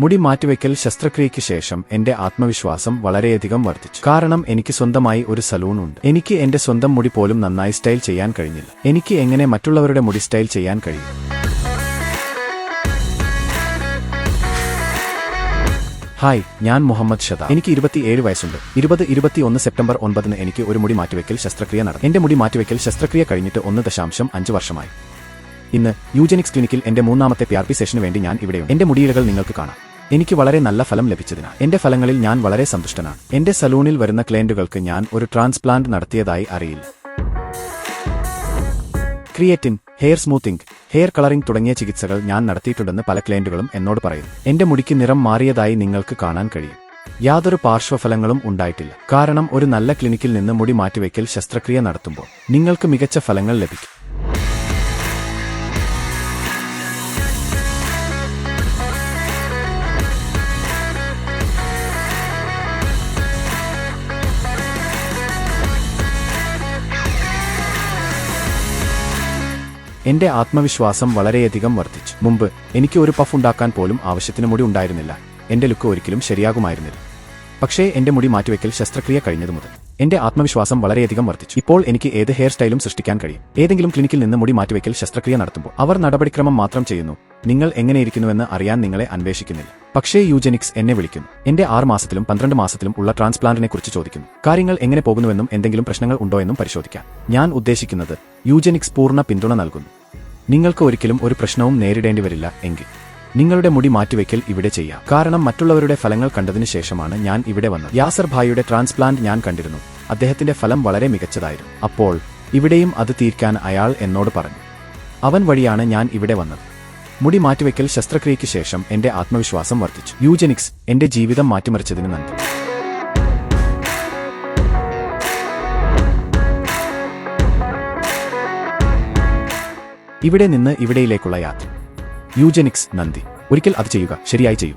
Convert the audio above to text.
മുടി മാറ്റിവെക്കൽ ശസ്ത്രക്രിയയ്ക്ക് ശേഷം എന്റെ ആത്മവിശ്വാസം വളരെയധികം വർദ്ധിച്ചു. കാരണം എനിക്ക് സ്വന്തമായി ഒരു സലൂൺ ഉണ്ട് എനിക്ക് എന്റെ സ്വന്തം മുടി പോലും നന്നായി സ്റ്റൈൽ ചെയ്യാൻ കഴിഞ്ഞില്ല. എനിക്ക് എങ്ങനെ മറ്റുള്ളവരുടെ മുടി സ്റ്റൈൽ ചെയ്യാൻ കഴിയും? ഹായ് ഞാൻ മുഹമ്മദ് ഷദ. എനിക്ക് ഇരുപത്തിയേഴ് വയസ്സുണ്ട്. ഇരുപത് ഇരുപത്തിയൊന്ന് സെപ്റ്റംബർ ഒൻപതിന് എനിക്ക് ഒരു മുടി മാറ്റിവെക്കൽ ശസ്ത്രക്രിയ നടന്നു. എന്റെ മുടി മാറ്റിവെക്കൽ ശസ്ത്രക്രിയ കഴിഞ്ഞിട്ട് ഒന്ന് ദശാംശം അഞ്ച് വർഷമായി. ഇന്ന് യൂജനിക്സ് ക്ലിനിക്കിൽ എന്റെ മൂന്നാമത്തെ പി ആർ പി സെഷന് വേണ്ടി ഞാൻ ഇവിടെയുണ്ട്. എന്റെ മുടിയിലകൾ നിങ്ങൾക്ക് കാണാം. എനിക്ക് വളരെ നല്ല ഫലം ലഭിച്ചതിനാൽ. എന്റെ ഫലങ്ങളിൽ ഞാൻ വളരെ സന്തുഷ്ടനാണ്. എന്റെ സലൂണിൽ വരുന്ന ക്ലയന്റുകൾക്ക് ഞാൻ ഒരു ട്രാൻസ്പ്ലാന്റ് നടത്തിയതായി അറിയില്ല. Creatine hair smoothing hair colouring തുടങ്ങിയ ചികിത്സകൾ ഞാൻ നടത്തിയിട്ടുണ്ടെന്ന് പല ക്ലയന്റുകളും എന്നോട് പറയുന്നു. എന്റെ മുടിക്ക് നിറം മാറിയതായി നിങ്ങൾക്ക് കാണാൻ കഴിയും. യാതൊരു പാർശ്വഫലങ്ങളും ഉണ്ടായിട്ടില്ല. കാരണം ഒരു നല്ല ക്ലിനിക്കിൽ നിന്ന് മുടി മാറ്റിവെക്കൽ ശസ്ത്രക്രിയ നടത്തുമ്പോൾ നിങ്ങൾക്ക് മികച്ച ഫലങ്ങൾ ലഭിക്കും. എന്റെ ആത്മവിശ്വാസം വളരെയധികം വർദ്ധിച്ചു. മുമ്പ് എനിക്ക് ഒരു പഫ് ഉണ്ടാക്കാൻ പോലും ആവശ്യത്തിന് മുടി ഉണ്ടായിരുന്നില്ല. എന്റെ ലുക്ക് ഒരിക്കലും ശരിയാകുമായിരുന്നില്ല. പക്ഷേ എന്റെ മുടി മാറ്റിവെക്കൽ ശസ്ത്രക്രിയ കഴിഞ്ഞതു മുതൽ എന്റെ ആത്മവിശ്വാസം വളരെയധികം വർദ്ധിച്ചു. ഇപ്പോൾ എനിക്ക് ഏത് ഹെയർ സ്റ്റൈലും സൃഷ്ടിക്കാൻ കഴിയും. ഏതെങ്കിലും ക്ലിനിക്കിൽ നിന്ന് മുടി മാറ്റിവെക്കൽ ശസ്ത്രക്രിയ നടത്തുമ്പോൾ അവർ നടപടിക്രമം മാത്രം ചെയ്യുന്നു. നിങ്ങൾ എങ്ങനെയിരിക്കുന്നുവെന്ന് അറിയാൻ നിങ്ങളെ അന്വേഷിക്കുന്നില്ല. പക്ഷേ യൂജനിക്സ് എന്നെ വിളിക്കുന്നു എന്റെ ആറ് മാസത്തിലും പന്ത്രണ്ട് മാസത്തിലും ഉള്ള ട്രാൻസ്പ്ലാന്റിനെ കുറിച്ച് ചോദിക്കുന്നു കാര്യങ്ങൾ എങ്ങനെ പോകുന്നുവെന്നും എന്തെങ്കിലും പ്രശ്നങ്ങൾ ഉണ്ടോ എന്നും പരിശോധിക്കാൻ ഞാൻ ഉദ്ദേശിക്കുന്നത് യൂജനിക്സ് പൂർണ പിന്തുണ നൽകുന്നു. നിങ്ങൾക്ക് ഒരിക്കലും ഒരു പ്രശ്നവും നേരിടേണ്ടി വരില്ല എങ്കിൽ. നിങ്ങളുടെ മുടി മാറ്റിവെക്കൽ ഇവിടെ ചെയ്യാം. കാരണം മറ്റുള്ളവരുടെ ഫലങ്ങൾ കണ്ടതിനു ശേഷമാണ് ഞാൻ ഇവിടെ വന്നത്. യാസർ ഭായിയുടെ ട്രാൻസ്പ്ലാന്റ് ഞാൻ കണ്ടിരുന്നു. അദ്ദേഹത്തിന്റെ ഫലം വളരെ മികച്ചതായിരുന്നു. അപ്പോൾ ഇവിടെയും അത് തീർക്കാൻ അയാൾ എന്നോട് പറഞ്ഞു. അവൻ വഴിയാണ് ഞാൻ ഇവിടെ വന്നത്. മുടി മാറ്റിവെക്കൽ ശസ്ത്രക്രിയയ്ക്ക് ശേഷം എന്റെ ആത്മവിശ്വാസം വർദ്ധിച്ചു. യൂജനിക്സ് എന്റെ ജീവിതം മാറ്റിമറിച്ചതിന് നന്ദി. ഇവിടെ നിന്ന് ഇവിടെയിലേക്കുള്ള യാത്ര. യൂജനിക്സ് നന്ദി. ഒരിക്കൽ അത് ചെയ്യുക. ശരിയായി ചെയ്യൂ.